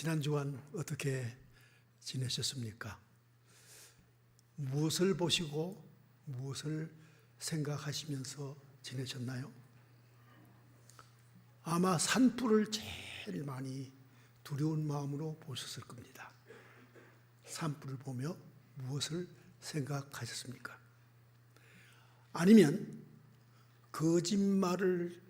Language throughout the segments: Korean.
지난 주간 어떻게 지내셨습니까? 무엇을 보시고 무엇을 생각하시면서 지내셨나요? 아마 산불을 제일 많이 두려운 마음으로 보셨을 겁니다. 산불을 보며 무엇을 생각하셨습니까? 아니면 거짓말을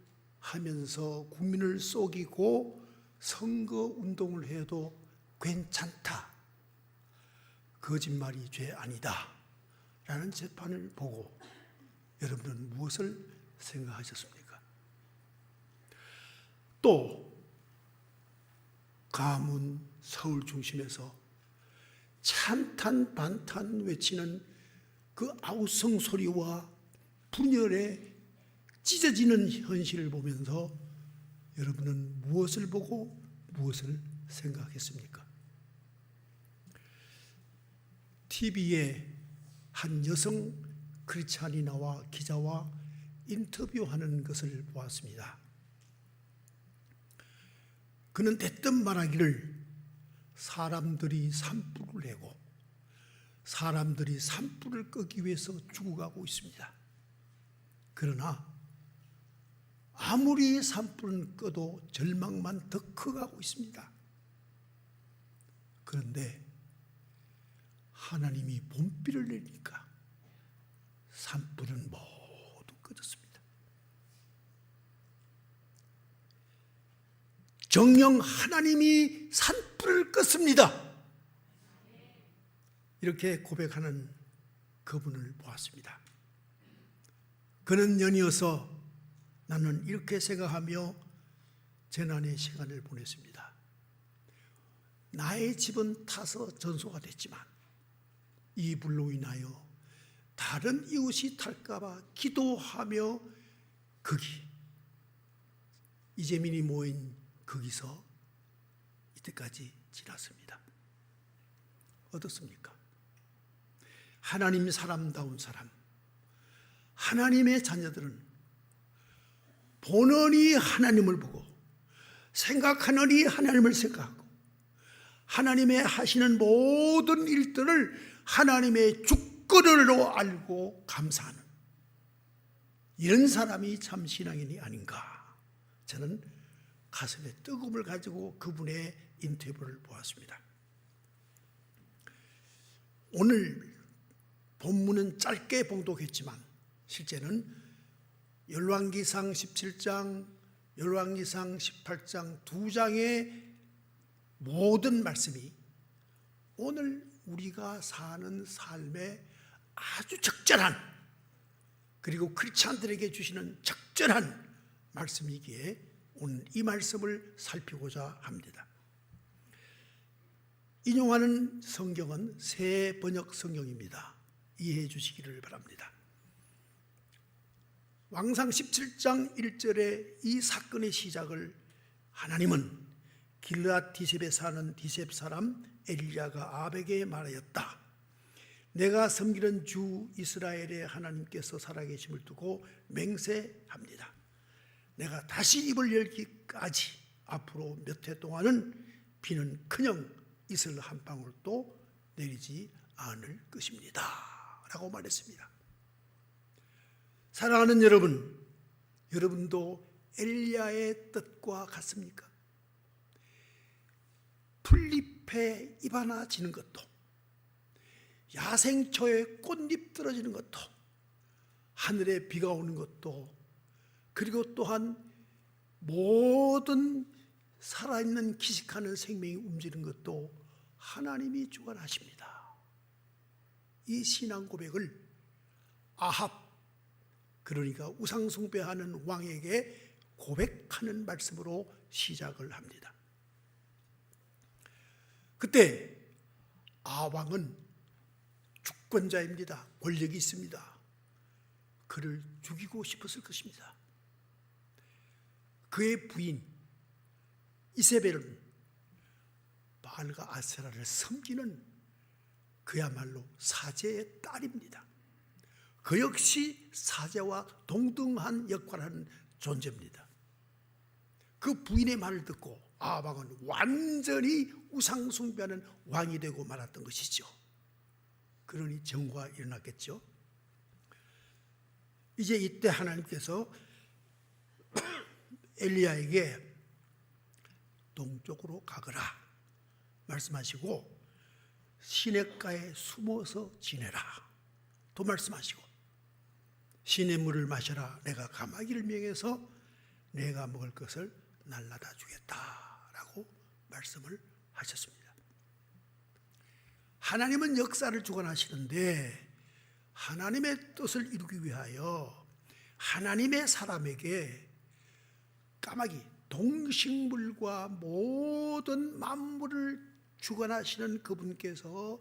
하면서 국민을 속이고 선거 운동을 해도 괜찮다. 거짓말이 죄 아니다. 라는 재판을 보고 여러분은 무엇을 생각하셨습니까? 또 가문 서울 중심에서 찬탄 반탄 외치는 그 아우성 소리와 분열에 찢어지는 현실을 보면서 여러분은 무엇을 보고 무엇을 생각했습니까? TV에 한 여성 크리스찬이 나와 기자와 인터뷰하는 것을 보았습니다. 그는 대뜸 말하기를 사람들이 산불을 내고 사람들이 산불을 끄기 위해서 죽어가고 있습니다. 그러나 아무리 산불은 꺼도 절망만 더 커가고 있습니다. 그런데 하나님이 봄비를 내니까 산불은 모두 꺼졌습니다. 정령 하나님이 산불을 껐습니다. 이렇게 고백하는 그분을 보았습니다. 그는 연이어서 나는 이렇게 생각하며 재난의 시간을 보냈습니다. 나의 집은 타서 전소가 됐지만 이 불로 인하여 다른 이웃이 탈까봐 기도하며 거기 이재민이 모인 거기서 이때까지 지났습니다. 어떻습니까? 하나님 사람다운 사람, 하나님의 자녀들은 보느니 하나님을 보고 생각하느니 하나님을 생각하고 하나님의 하시는 모든 일들을 하나님의 주권으로 알고 감사하는 이런 사람이 참 신앙인이 아닌가 저는 가슴에 뜨거움을 가지고 그분의 인터뷰를 보았습니다. 오늘 본문은 짧게 봉독했지만 실제는 열왕기상 17장, 열왕기상 18장 두 장의 모든 말씀이 오늘 우리가 사는 삶에 아주 적절한 그리고 크리스찬들에게 주시는 적절한 말씀이기에 오늘 이 말씀을 살피고자 합니다. 인용하는 성경은 새 번역 성경입니다. 이해해 주시기를 바랍니다. 왕상 17장 1절에 이 사건의 시작을 하나님은 길르앗 디셉에 사는 디셉 사람 엘리야가 아벡에 말하였다. 내가 섬기는 주 이스라엘의 하나님께서 살아계심을 두고 맹세합니다. 내가 다시 입을 열기까지 앞으로 몇 해 동안은 비는 그냥 이슬 한 방울도 내리지 않을 것입니다. 라고 말했습니다. 사랑하는 여러분, 여러분도 엘리야의 뜻과 같습니까? 풀잎에 잎 하나 지는 것도, 야생초에 꽃잎 떨어지는 것도, 하늘에 비가 오는 것도, 그리고 또한 모든 살아있는 기식하는 생명이 움직이는 것도 하나님이 주관하십니다. 이 신앙 고백을 아합 그러니까 우상숭배하는 왕에게 고백하는 말씀으로 시작을 합니다. 그때 아왕은 주권자입니다. 권력이 있습니다. 그를 죽이고 싶었을 것입니다. 그의 부인 이세벨은 바알과 아세라를 섬기는 그야말로 사제의 딸입니다. 그 역시 사제와 동등한 역할을 하는 존재입니다. 그 부인의 말을 듣고 아방은 완전히 우상 숭배하는 왕이 되고 말았던 것이죠. 그러니 정화가 일어났겠죠. 이제 이때 하나님께서 엘리야에게 동쪽으로 가거라 말씀하시고 시냇가에 숨어서 지내라 또 말씀하시고 시냇물을 마셔라 내가 가마귀를 명해서 내가 먹을 것을 날라다 주겠다라고 말씀을 하셨습니다. 하나님은 역사를 주관하시는데 하나님의 뜻을 이루기 위하여 하나님의 사람에게 까마귀 동식물과 모든 만물을 주관하시는 그분께서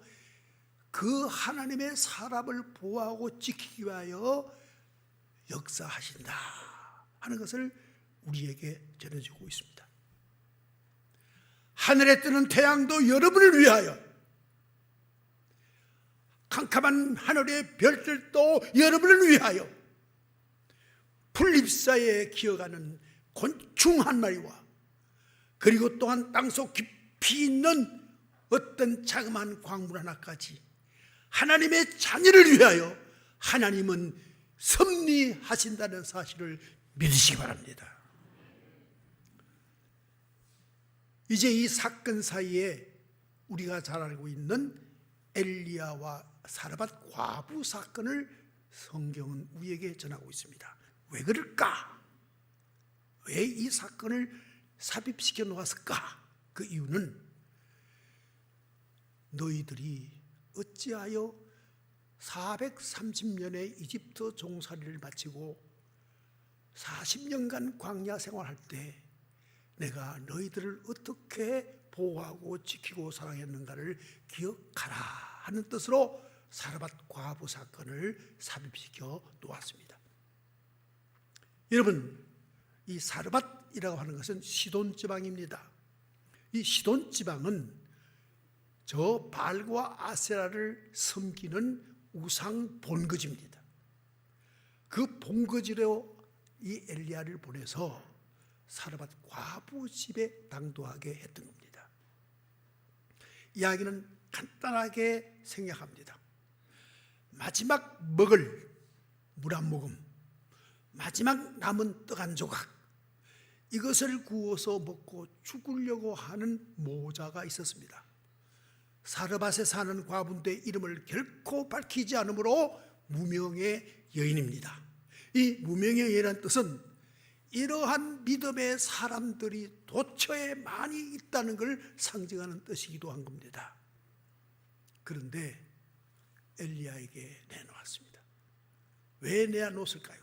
그 하나님의 사람을 보호하고 지키기 위하여 역사하신다 하는 것을 우리에게 전해주고 있습니다. 하늘에 뜨는 태양도 여러분을 위하여 캄캄한 하늘의 별들도 여러분을 위하여 풀잎사이에 기어가는 곤충 한 마리와 그리고 또한 땅속 깊이 있는 어떤 자그마한 광물 하나까지 하나님의 자녀를 위하여 하나님은 섭리하신다는 사실을 믿으시기 바랍니다. 이제 이 사건 사이에 우리가 잘 알고 있는 엘리야와 사르밧 과부 사건을 성경은 우리에게 전하고 있습니다. 왜 그럴까? 왜 이 사건을 삽입시켜 놓았을까? 그 이유는 너희들이 어찌하여 430년의 이집트 종살이를 마치고 40년간 광야 생활할 때 내가 너희들을 어떻게 보호하고 지키고 사랑했는가를 기억하라 하는 뜻으로 사르밧 과부 사건을 삽입시켜 놓았습니다. 여러분, 이 사르밧이라고 하는 것은 시돈 지방입니다. 이 시돈 지방은 저 발과 아세라를 섬기는 우상 본거지입니다. 그 본거지로 이 엘리야를 보내서 사르밧 과부 집에 당도하게 했던 겁니다. 이야기는 간단하게 생략합니다. 마지막 먹을 물 한 모금, 마지막 남은 떡 한 조각, 이것을 구워서 먹고 죽으려고 하는 모자가 있었습니다. 사르밧에 사는 과부인데 이름을 결코 밝히지 않으므로 무명의 여인입니다. 이 무명의 여인이라는 뜻은 이러한 믿음의 사람들이 도처에 많이 있다는 걸 상징하는 뜻이기도 한 겁니다. 그런데 엘리야에게 내놓았습니다. 왜 내놓았을까요?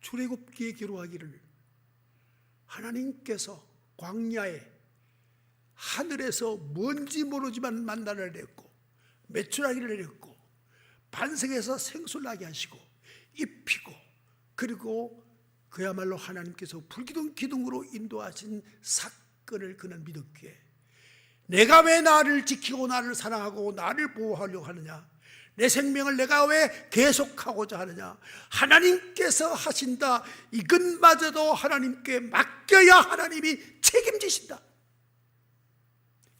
출애굽기에 기록하기를 하나님께서 광야에 하늘에서 뭔지 모르지만 만나를 내렸고 매출하기를 내렸고 반석에서 생수를 나게 하시고 입히고 그리고 그야말로 하나님께서 불기둥 기둥으로 인도하신 사건을 그는 믿었기에 내가 왜 나를 지키고 나를 사랑하고 나를 보호하려고 하느냐? 내 생명을 내가 왜 계속하고자 하느냐? 하나님께서 하신다. 이것마저도 하나님께 맡겨야 하나님이 책임지신다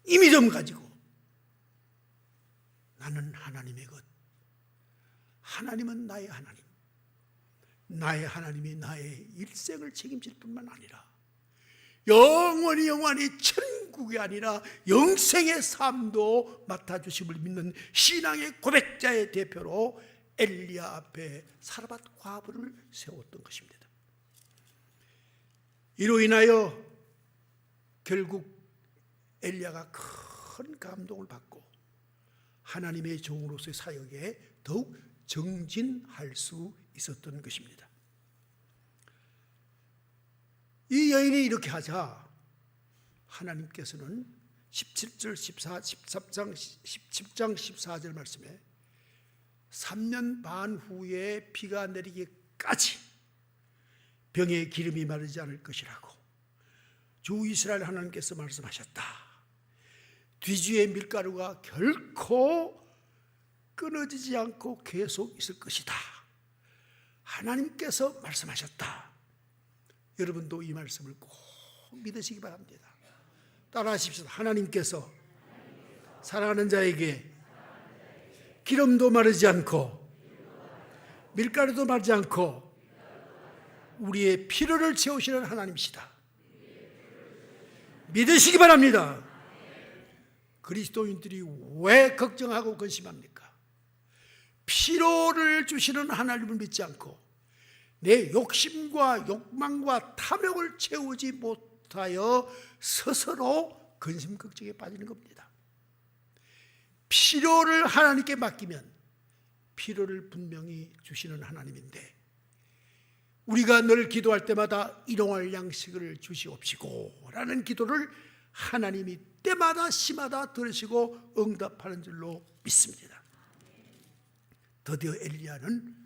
이 믿음 가지고. 나는 하나님의 것. 하나님은 나의 하나님. 나의 하나님이 나의 일생을 책임질 뿐만 아니라 영원히 영원히 천국이 아니라 영생의 삶도 맡아주심을 믿는 신앙의 고백자의 대표로 엘리야 앞에 사르밧 과부를 세웠던 것입니다. 이로 인하여 결국 엘리야가 큰 감동을 받고 하나님의 종으로서의 사역에 더욱 정진할 수 있었던 것입니다. 이 여인이 이렇게 하자 하나님께서는 17절 14 13장 17장 14절 말씀에 3년 반 후에 비가 내리기까지 병에 기름이 마르지 않을 것이라고 주 이스라엘 하나님께서 말씀하셨다. 뒤주의 밀가루가 결코 끊어지지 않고 계속 있을 것이다. 하나님께서 말씀하셨다. 여러분도 이 말씀을 꼭 믿으시기 바랍니다. 따라하십시오. 하나님께서 사랑하는 자에게 기름도 마르지 않고 밀가루도 마르지 않고 우리의 필요를 채우시는 하나님이시다. 믿으시기 바랍니다. 그리스도인들이 왜 걱정하고 근심합니까? 필요를 주시는 하나님을 믿지 않고 내 욕심과 욕망과 탐욕을 채우지 못하여 스스로 근심 걱정에 빠지는 겁니다. 필요를 하나님께 맡기면 필요를 분명히 주시는 하나님인데 우리가 늘 기도할 때마다 일용할 양식을 주시옵시고 라는 기도를 하나님이 때마다 시마다 들으시고 응답하는 줄로 믿습니다. 드디어 엘리야는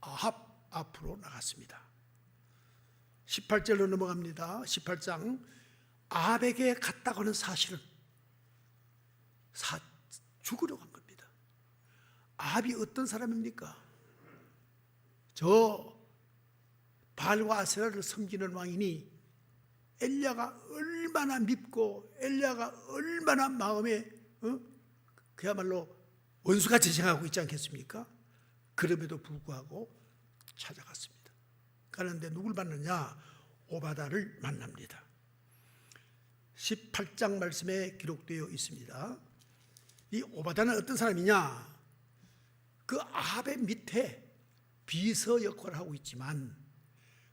아합 앞으로 나갔습니다. 18절로 넘어갑니다. 18장 아합에게 갔다고 하는 사실은 사, 죽으러 간 겁니다. 아합이 어떤 사람입니까? 저 발과 아세라를 섬기는 왕이니 엘리야가 얼마나 밉고 엘리야가 얼마나 마음에 어? 그야말로 원수같이 생각하고 있지 않겠습니까? 그럼에도 불구하고 찾아갔습니다. 가는데 누굴 만났냐? 오바다를 만납니다. 18장 말씀에 기록되어 있습니다. 이 오바다는 어떤 사람이냐? 그 아합의 밑에 비서 역할을 하고 있지만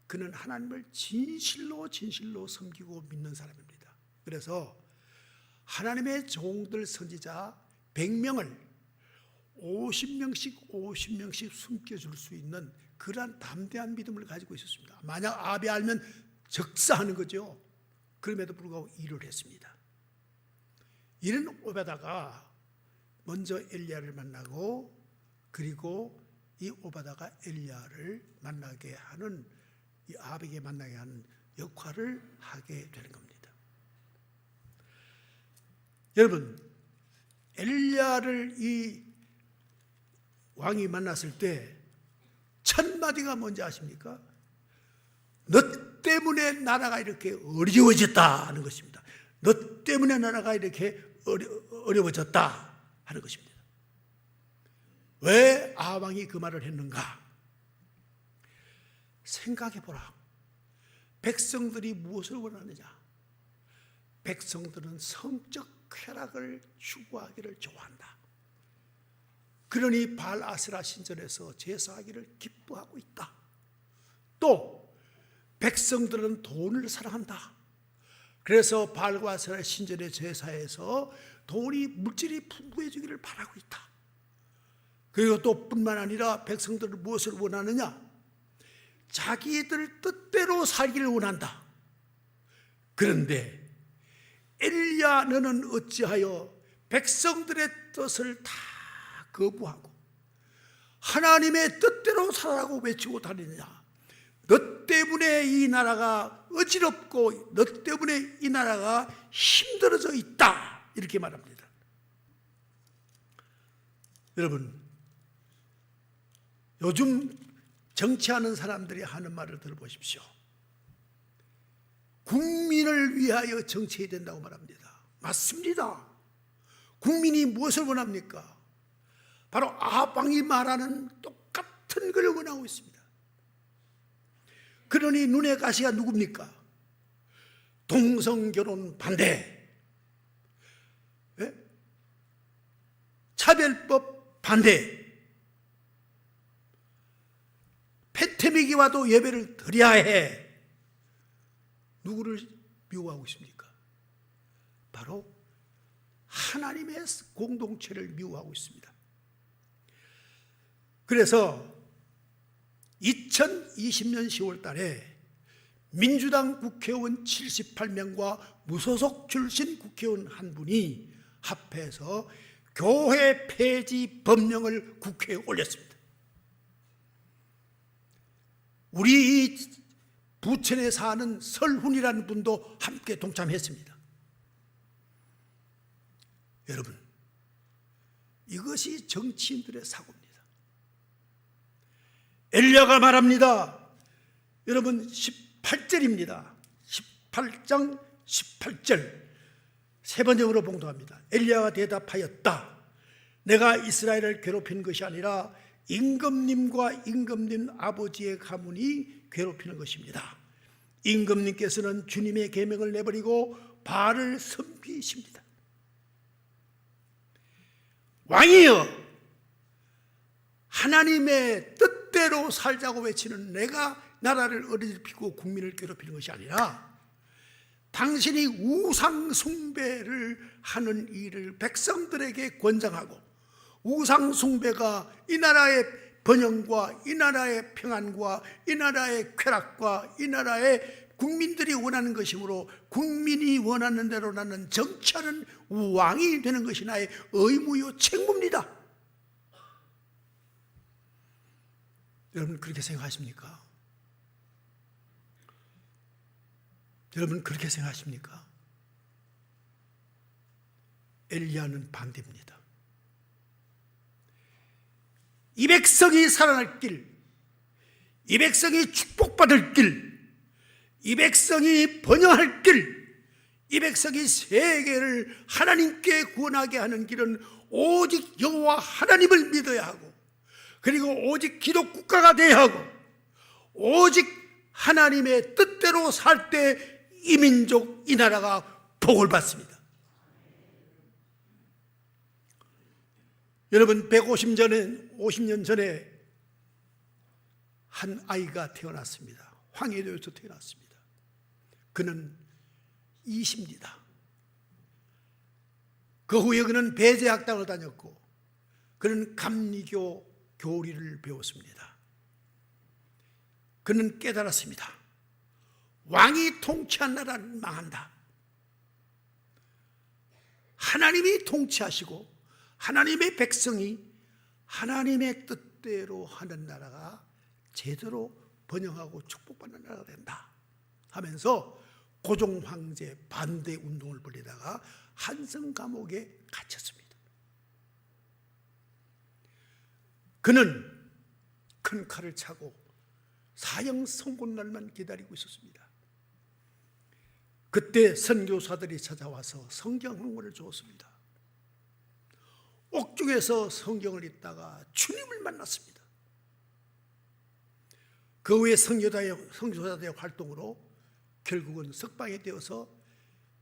그는 하나님을 진실로 진실로 섬기고 믿는 사람입니다. 그래서 하나님의 종들 선지자 100명을 50명씩 50명씩 숨겨줄 수 있는 그러한 담대한 믿음을 가지고 있었습니다. 만약 아비 알면 적사하는 거죠. 그럼에도 불구하고 일을 했습니다. 이런 오바다가 먼저 엘리야를 만나고 그리고 이 오바다가 엘리야를 만나게 하는 이 아합에게 만나게 하는 역할을 하게 되는 겁니다. 여러분 엘리야를 이 왕이 만났을 때 첫 마디가 뭔지 아십니까? 너 때문에 나라가 이렇게 어려워졌다 하는 것입니다. 너 때문에 나라가 이렇게 어려, 어려워졌다 하는 것입니다. 왜 아왕이 그 말을 했는가? 생각해 보라. 백성들이 무엇을 원하느냐? 백성들은 성적 쾌락을 추구하기를 좋아한다. 그러니 발 아스라 신전에서 제사하기를 기뻐하고 있다. 또 백성들은 돈을 사랑한다. 그래서 발과 아스라 신전의 제사에서 돈이 물질이 풍부해지기를 바라고 있다. 그리고 또 뿐만 아니라 백성들은 무엇을 원하느냐? 자기들 뜻대로 살기를 원한다. 그런데 엘리야 너는 어찌하여 백성들의 뜻을 다 거부하고 하나님의 뜻대로 살아라고 외치고 다니느냐? 너 때문에 이 나라가 어지럽고 너 때문에 이 나라가 힘들어져 있다. 이렇게 말합니다. 여러분, 요즘 정치하는 사람들이 하는 말을 들어보십시오. 국민을 위하여 정치해야 된다고 말합니다. 맞습니다. 국민이 무엇을 원합니까? 바로 아방이 말하는 똑같은 걸 원하고 있습니다. 그러니 눈의 가시가 누굽니까? 동성 결혼 반대, 예? 차별법 반대, 페테미기 와도 예배를 드려야 해. 누구를 미워하고 있습니까? 바로 하나님의 공동체를 미워하고 있습니다. 그래서 2020년 10월 달에 민주당 국회의원 78명과 무소속 출신 국회의원 한 분이 합해서 교회 폐지 법령을 국회에 올렸습니다. 우리 부천에 사는 설훈이라는 분도 함께 동참했습니다. 여러분, 이것이 정치인들의 사고입니다. 엘리야가 말합니다. 여러분 18절입니다. 18장 18절 세 번역으로 봉독합니다. 엘리야가 대답하였다. 내가 이스라엘을 괴롭힌 것이 아니라 임금님과 임금님 아버지의 가문이 괴롭히는 것입니다. 임금님께서는 주님의 계명을 내버리고 바알을 섬기십니다. 왕이여 하나님의 뜻대로 살자고 외치는 내가 나라를 어리피고 국민을 괴롭히는 것이 아니라 당신이 우상 숭배를 하는 일을 백성들에게 권장하고 우상 숭배가 이 나라의 번영과 이 나라의 평안과 이 나라의 쾌락과 이 나라의 국민들이 원하는 것이므로 국민이 원하는 대로 나는 정치하는 왕이 되는 것이 나의 의무요 책무입니다. 여러분 그렇게 생각하십니까? 여러분 그렇게 생각하십니까? 엘리야는 반대입니다. 이 백성이 살아날 길, 이 백성이 축복받을 길, 이 백성이 번영할 길, 이 백성이 세계를 하나님께 구원하게 하는 길은 오직 여호와 하나님을 믿어야 하고 그리고 오직 기독 국가가 되어야 하고 오직 하나님의 뜻대로 살 때 이 민족 이 나라가 복을 받습니다. 여러분 150년 전에 50년 전에 한 아이가 태어났습니다. 황해도에서 태어났습니다. 그는 이십니다. 그 후에 그는 배제학당을 다녔고 그는 감리교 교리를 배웠습니다. 그는 깨달았습니다. 왕이 통치한 나라는 망한다. 하나님이 통치하시고 하나님의 백성이 하나님의 뜻대로 하는 나라가 제대로 번영하고 축복받는 나라가 된다. 하면서 고종 황제 반대 운동을 벌이다가 한성 감옥에 갇혔습니다. 그는 큰 칼을 차고 사형 선고 날만 기다리고 있었습니다. 그때 선교사들이 찾아와서 성경 한 권을 주었습니다. 옥중에서 성경을 읽다가 주님을 만났습니다. 그 후에 성교사의, 성교사들의 활동으로 결국은 석방이 되어서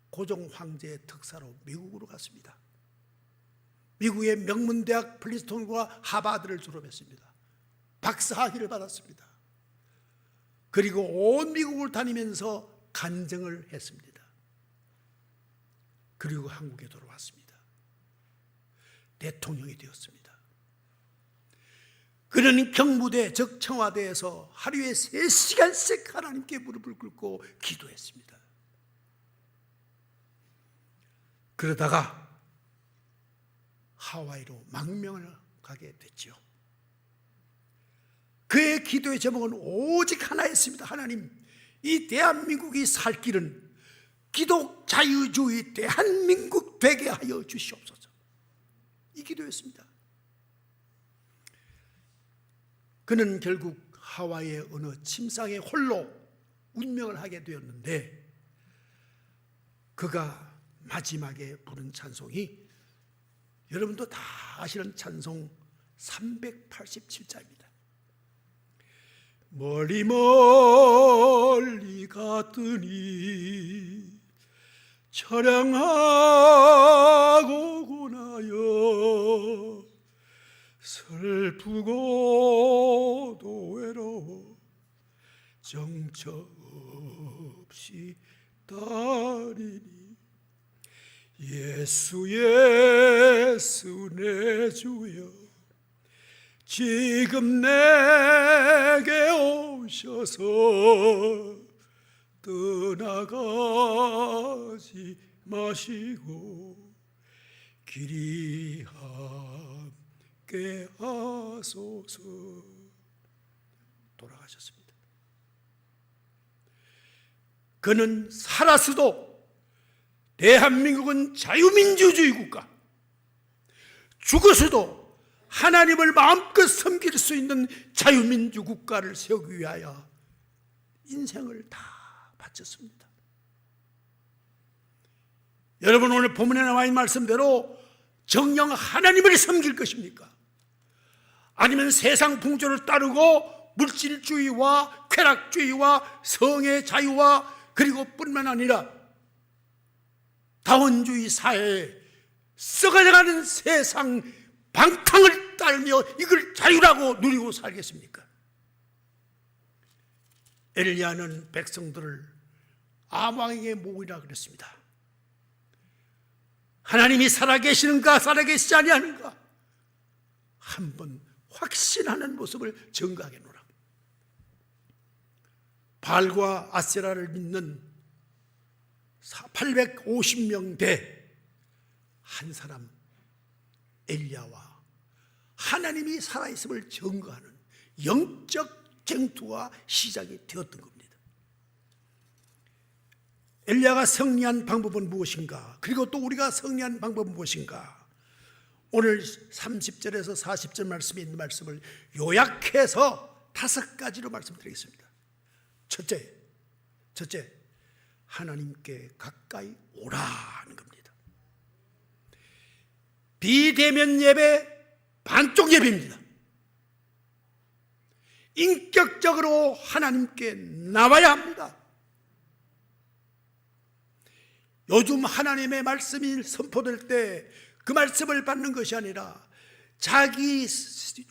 고종 황제의 특사로 미국으로 갔습니다. 미국의 명문대학 플리스톤과 하바드를 졸업했습니다. 박사 학위를 받았습니다. 그리고 온 미국을 다니면서 간증을 했습니다. 그리고 한국에 돌아왔습니다. 대통령이 되었습니다. 그는 경무대 즉 청와대에서 하루에 3시간씩 하나님께 무릎을 꿇고 기도했습니다. 그러다가 하와이로 망명을 가게 됐죠. 그의 기도의 제목은 오직 하나였습니다. 하나님, 이 대한민국이 살 길은 기독 자유주의 대한민국 되게 하여 주시옵소서. 이 기도였습니다. 그는 결국 하와이의 어느 침상에 홀로 운명을 하게 되었는데 그가 마지막에 부른 찬송이 여러분도 다 아시는 찬송 387자입니다. 멀리 멀리 갔더니 처량하고 고나여 슬프고도 외로워 정처 없이 따리니 예수 예수 내 주여 지금 내게 오셔서 떠나가지 마시고 길이 함께 하소서 돌아가셨습니다. 그는 살았어도 대한민국은 자유민주주의 국가. 죽었어도 하나님을 마음껏 섬길 수 있는 자유민주 국가를 세우기 위하여 인생을 다 바쳤습니다. 여러분 오늘 본문에 나와 있는 말씀대로 정령 하나님을 섬길 것입니까? 아니면 세상 풍조를 따르고 물질주의와 쾌락주의와 성의 자유와 그리고 뿐만 아니라 다원주의 사회에 썩어가는 세상 방탕을 따르며 이걸 자유라고 누리고 살겠습니까? 엘리야는 백성들을 아망에게 모으라 그랬습니다. 하나님이 살아계시는가 살아계시지 아니하는가 한번 확신하는 모습을 증거하겠노라. 발과 아세라를 믿는 850명 대 한 사람 엘리야와 하나님이 살아있음을 증거하는 영적 쟁투가 시작이 되었던 겁니다. 엘리야가 승리한 방법은 무엇인가? 그리고 또 우리가 승리한 방법은 무엇인가? 오늘 30절에서 40절 말씀에 있는 말씀을 요약해서 다섯 가지로 말씀드리겠습니다. 첫째, 첫째, 하나님께 가까이 오라는 겁니다. 비대면 예배, 반쪽 예배입니다. 인격적으로 하나님께 나와야 합니다. 요즘 하나님의 말씀이 선포될 때 그 말씀을 받는 것이 아니라 자기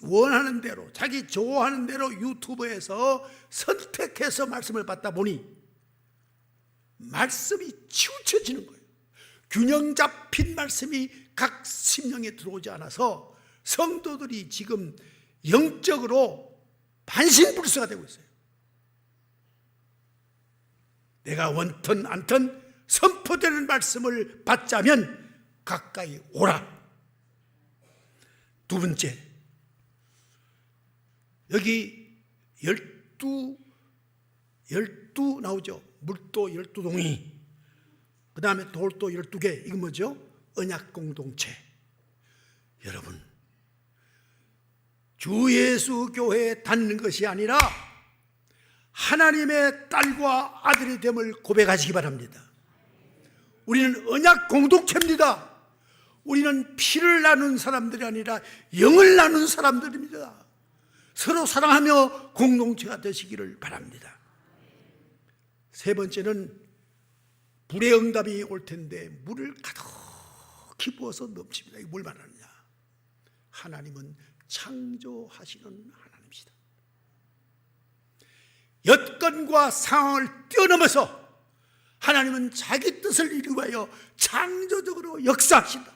원하는 대로, 자기 좋아하는 대로 유튜브에서 선택해서 말씀을 받다 보니 말씀이 치우쳐지는 거예요. 균형 잡힌 말씀이 각 심령에 들어오지 않아서 성도들이 지금 영적으로 반신불수가 되고 있어요. 내가 원턴 안턴 선포되는 말씀을 받자면 가까이 오라. 두 번째, 여기 열두 열두 나오죠. 물도 열두 동이. 그 다음에 돌도 열두 개. 이건 뭐죠? 언약 공동체. 여러분, 주 예수 교회에 닿는 것이 아니라 하나님의 딸과 아들이 됨을 고백하시기 바랍니다. 우리는 언약 공동체입니다. 우리는 피를 나눈 사람들이 아니라 영을 나눈 사람들입니다. 서로 사랑하며 공동체가 되시기를 바랍니다. 세 번째는 불의 응답이 올 텐데 물을 가득히 부어서 넘칩니다. 이게 뭘 말하느냐? 하나님은 창조하시는 하나님이시다. 여건과 상황을 뛰어넘어서 하나님은 자기 뜻을 이루기 위하여 창조적으로 역사하신다.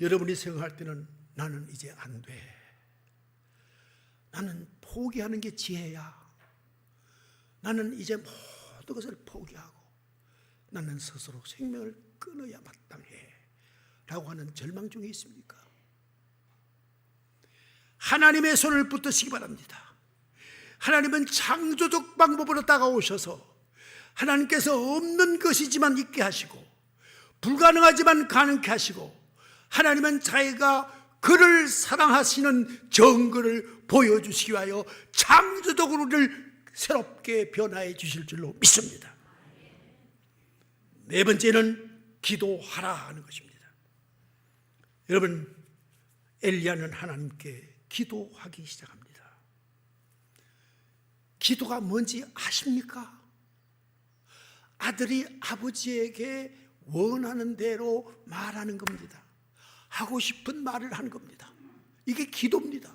여러분이 생각할 때는 나는 이제 안 돼. 나는 포기하는 게 지혜야. 나는 이제 모든 것을 포기하고 나는 스스로 생명을 끊어야 마땅해. 라고 하는 절망 중에 있습니까? 하나님의 손을 붙드시기 바랍니다. 하나님은 창조적 방법으로 다가오셔서 하나님께서 없는 것이지만 있게 하시고 불가능하지만 가능케 하시고 하나님은 자기가 그를 사랑하시는 정거를 보여주시기 위하여 창조적으로 를 새롭게 변화해 주실 줄로 믿습니다. 네 번째는 기도하라 하는 것입니다. 여러분, 엘리야는 하나님께 기도하기 시작합니다. 기도가 뭔지 아십니까? 아들이 아버지에게 원하는 대로 말하는 겁니다. 하고 싶은 말을 하는 겁니다. 이게 기도입니다.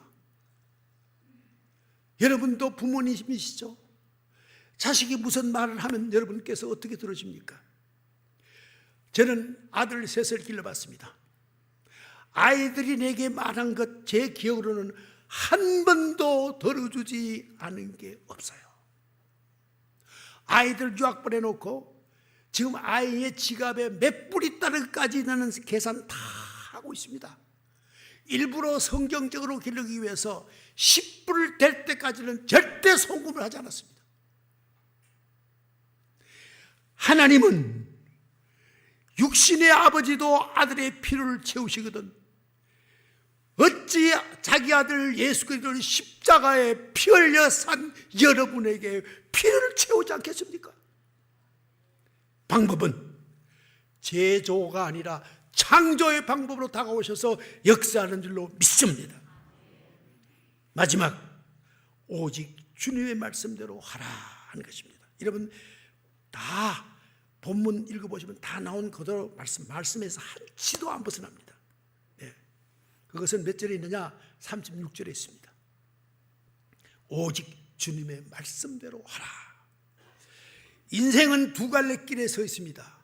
여러분도 부모님이시죠? 자식이 무슨 말을 하면 여러분께서 어떻게 들으십니까? 저는 아들 셋을 길러봤습니다. 아이들이 내게 말한 것 제 기억으로는 한 번도 들어주지 않은 게 없어요. 아이들 유학 보내놓고 지금 아이의 지갑에 몇불 있다는 까지는 계산 다 하고 있습니다. 일부러 성경적으로 기르기 위해서 10불 될 때까지는 절대 송금을 하지 않았습니다. 하나님은 육신의 아버지도 아들의 피를 채우시거든 어찌 자기 아들 예수 그리스도를 십자가에 피 흘려 산 여러분에게 피를 채우지 않겠습니까? 방법은 제조가 아니라 창조의 방법으로 다가오셔서 역사하는 줄로 믿습니다. 마지막 오직 주님의 말씀대로 하라 하는 것입니다. 여러분 다 본문 읽어보시면 다 나온 그대로 말씀 말씀에서 한치도 안 벗어납니다. 네. 그것은 몇 절에 있느냐? 36절에 있습니다. 오직 주님의 말씀대로 하라. 인생은 두 갈래 길에 서 있습니다.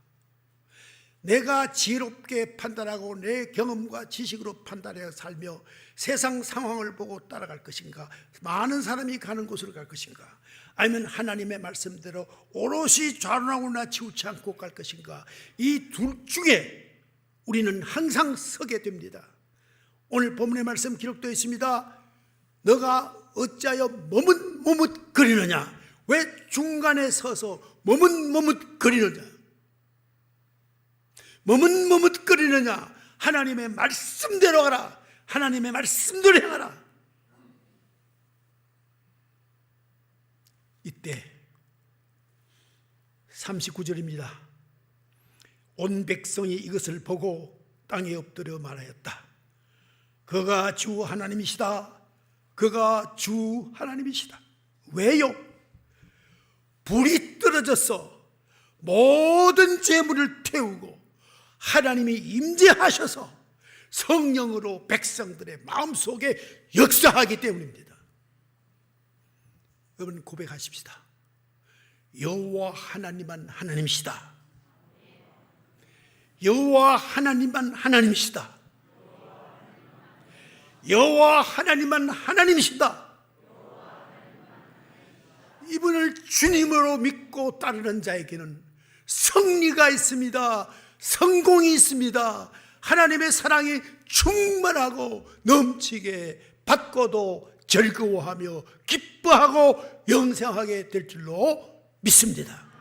내가 지혜롭게 판단하고 내 경험과 지식으로 판단해 살며 세상 상황을 보고 따라갈 것인가? 많은 사람이 가는 곳으로 갈 것인가? 아니면 하나님의 말씀대로 오롯이 좌론하거나 치우치 않고 갈 것인가? 이 둘 중에 우리는 항상 서게 됩니다. 오늘 본문의 말씀 기록되어 있습니다. 너가 어찌하여 머뭇머뭇 거리느냐? 왜 중간에 서서 머뭇머뭇 거리느냐? 머뭇머뭇 거리느냐? 하나님의 말씀대로 하라. 하나님의 말씀대로 행하라. 이때 39절입니다. 온 백성이 이것을 보고 땅에 엎드려 말하였다. 그가 주 하나님이시다. 그가 주 하나님이시다. 왜요? 불이 떨어져서 모든 재물을 태우고 하나님이 임재하셔서 성령으로 백성들의 마음속에 역사하기 때문입니다. 여러분 고백하십시다. 여호와 하나님만 하나님이시다. 여호와 하나님만 하나님이시다. 여호와 하나님만 하나님이시다. 이분을 주님으로 믿고 따르는 자에게는 승리가 있습니다. 성공이 있습니다. 하나님의 사랑이 충만하고 넘치게 받고도 즐거워하며 기뻐하고 영생하게 될 줄로 믿습니다.